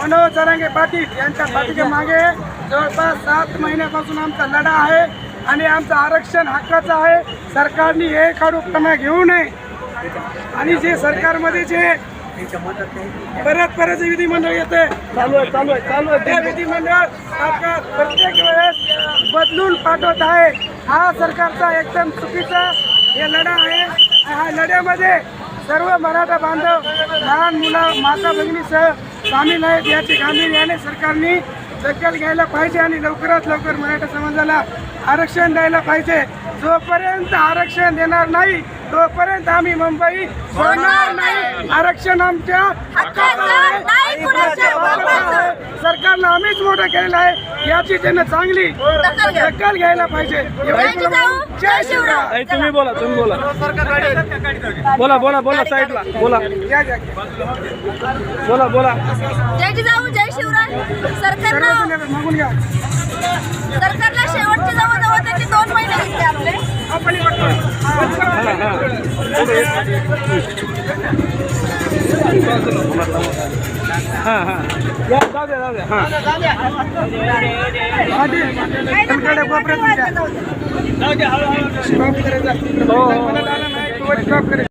मनोज जरांगे पाटील यांच्या पाठीच्या मागे जवळपास सात महिन्यापासून आमचा लढा आहे आणि आमचं आरक्षण हक्काचं आहे. सरकारने हे काढूपणा घेऊ नये. आणि जे सरकारमध्ये जे परत परत जे विधिमंडळ येते चालू आहे चालू आहे चालू आहे. ते विधिमंडळ सरकार प्रत्येक वेळेस बदलून पाठवत आहे. हा सरकारचा एकदम चुकीचा हे लढा आहे. ह्या लढ्यामध्ये सर्व मराठा बांधव लहान मुलं माता भगिनीसह सामील आहेत याची गांभीर्याने सरकारने दखल घ्यायला पाहिजे आणि लवकरात लवकर मराठा समाजाला आरक्षण द्यायला पाहिजे. जोपर्यंत आरक्षण देणार नाही तोपर्यंत आम्ही मुंबई सोडणार नाही. आरक्षण आमच्या हक्काचं आहे. नाही कुणाच्या हक्काचं आहे. आम्हीच मोठं केलेलं आहे. याची त्यांना चांगली दखल घ्या. दखल घ्यायला पाहिजे. जय शिवराय. तुम्ही बोला तुम्ही बोला. बोला बोला बोला साईडला. बोला. बोला बोला. जय जिजाऊ जय शिवराय. सरकारनं सर्व मागून घ्या. सरकारला शेवटचे जवळ होते ते दोन महिने घेतले आपले. आपण हे. हा जाऊ द्या जाऊ द्या हा. स्टॉप करायचा. हो, हो.